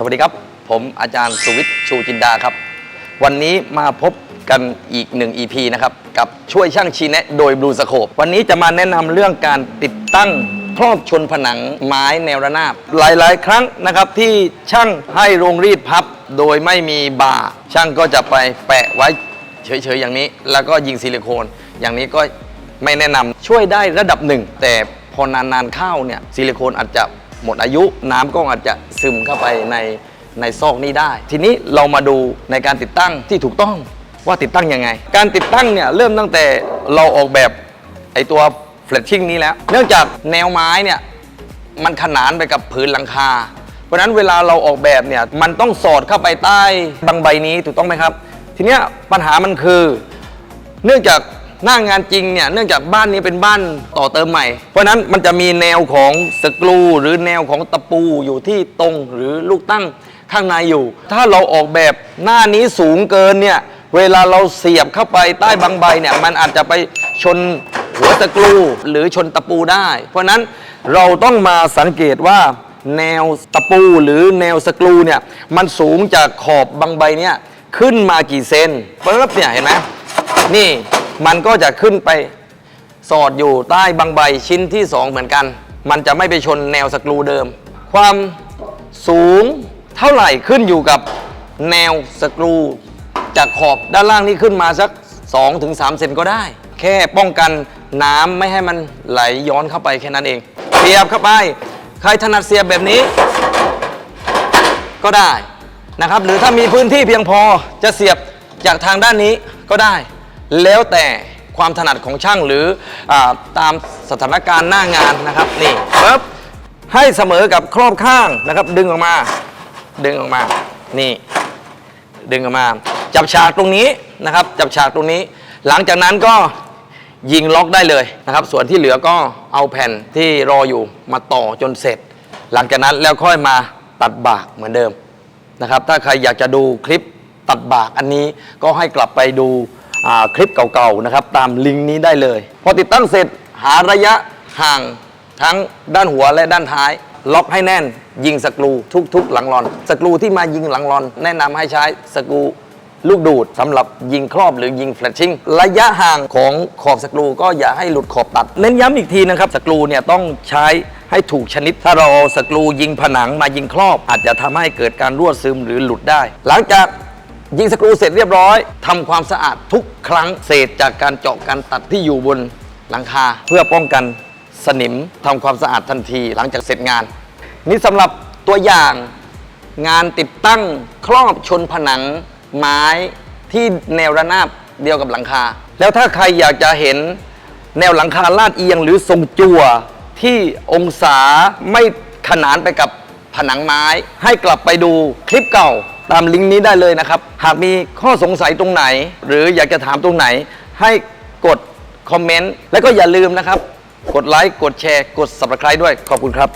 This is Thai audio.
สวัสดีครับ ผมอาจารย์สุวิทย์ชูจินดาครับ วันนี้มาพบกันอีกหนึ่ง EP นะครับ กับช่วยช่างชีแนะโดยบลูสโคปวันนี้จะมาแนะนำเรื่องการติดตั้งครอบชนผนังไม้แนวระนาบ หลาย ๆ ครั้งนะครับ ที่ช่างให้โรงรีดพับ โดยไม่มีบาช่างก็จะไปแปะไว้เฉย ๆ อย่างนี้ แล้วก็ยิงซิลิโคน อย่างนี้ก็ไม่แนะนำช่วยได้ระดับหนึ่งแต่พอนาน ๆ เข้าเนี่ยซิลิโคนอาจจะ หมดอายุน้ำก็อาจจะซึมเข้าไปในในซอกนี้ได้ ทีนี้เรามาดูในการติดตั้งที่ถูกต้องว่าติดตั้งยังไง การติดตั้งเนี่ยเริ่มตั้งแต่เราออกแบบไอตัวเฟลชชิ่งนี้แล้ว เนื่องจากแนวไม้เนี่ยมันขนานไปกับผืนหลังคา เพราะฉะนั้นเวลาเราออกแบบเนี่ยมันต้องสอดเข้าไปใต้บางใบนี้ถูกต้องไหมครับ ทีนี้ปัญหามันคือ เนื่องจาก หน้างานจริงเนี่ยเนื่องจากบ้านนี้เป็นบ้านต่อเติมใหม่ เพราะฉะนั้นมันจะมีแนวของสกรูหรือแนวของตะปูอยู่ที่ตรงหรือลูกตั้งข้างในอยู่ ถ้าเราออกแบบหน้านี้สูงเกินเนี่ยเวลาเราเสียบเข้าไปใต้บางใบเนี่ยมันอาจจะไปชนหัวสกรูหรือชนตะปูได้ เพราะนั้นเราต้องมาสังเกตว่าแนวตะปูหรือแนวสกรูเนี่ยมันสูงจากขอบบางใบเนี่ยขึ้นมากี่เซนเปุ๊บเนี่ยเห็นไหมนี่ มันก็จะขึ้นไปสอดอยู่ใต้บางใบชิ้นที่ 2 เหมือนกัน มันจะไม่ไปชนแนวสกรูเดิม ความสูงเท่าไหร่ขึ้นอยู่กับแนวสกรูจากขอบด้านล่างนี่ขึ้นมาสัก 2-3 เซนก็ได้ แค่ป้องกันน้ำไม่ให้มันไหลย้อนเข้าไปแค่นั้นเองเสียบเข้าไป ใครถนัดเสียบแบบนี้ ก็ได้นะครับ หรือถ้ามีพื้นที่เพียงพอจะเสียบจากทางด้านนี้ก็ได้ แล้วแต่ความถนัดของช่างหรืออาตามสถานการณ์หน้างานนะครับ นี่ปึ๊บให้เสมอกับครอบข้างนะครับ ดึงออกมา ดึงออกมา นี่ ดึงออกมา จับฉากตรงนี้นะครับ จับฉากตรงนี้ หลังจากนั้นก็ยิงล็อกได้เลยนะครับ ส่วนที่เหลือก็เอาแผ่นที่รออยู่มาต่อจนเสร็จ หลังจากนั้นแล้วค่อยมาตัดบากเหมือนเดิมนะครับ ถ้าใครอยากจะดูคลิปตัดบากอันนี้ก็ให้กลับไปดู คลิปเก่าๆนะครับตามลิงก์นี้ได้เลย พอติดตั้งเสร็จหาระยะห่างทั้งด้านหัวและด้านท้าย ล็อกให้แน่น ยิงสกรูทุกๆ หลังรอน สกรูที่มายิงหลังรอน แนะนำให้ใช้สกรูลูกดูดสำหรับยิงครอบหรือยิงแฟลชชิ่งระยะห่างของขอบสกรูก็อย่าให้หลุดขอบตัด เน้นย้ำอีกทีนะครับสกรูเนี่ยต้องใช้ให้ถูกชนิด ถ้าเราเอาสกรูยิงผนังมายิงครอบ อาจจะทำให้เกิดการรั่วซึมหรือหลุดได้ หลังจาก ยิงสกรูเสร็จเรียบร้อยทำความสะอาดทุกครั้งเศษจากการเจาะการตัดที่อยู่บนหลังคา เพื่อป้องกันสนิมทำความสะอาดทันทีหลังจากเสร็จงาน นี่สำหรับตัวอย่างงานติดตั้งครอบชนผนังไม้ที่แนวระนาบเดียวกับหลังคา แล้วถ้าใครอยากจะเห็นแนวหลังคาลาดเอียงหรือทรงจั่วที่องศาไม่ขนานไปกับผนังไม้ ให้กลับไปดูคลิปเก่า ตามลิงก์นี้ได้เลยนะครับ หากมีข้อสงสัยตรงไหน หรืออยากจะถามตรงไหน ให้กดคอมเมนต์ แล้วก็อย่าลืมนะครับ กดไลค์ กดแชร์ กด subscribe ด้วย ขอบคุณครับ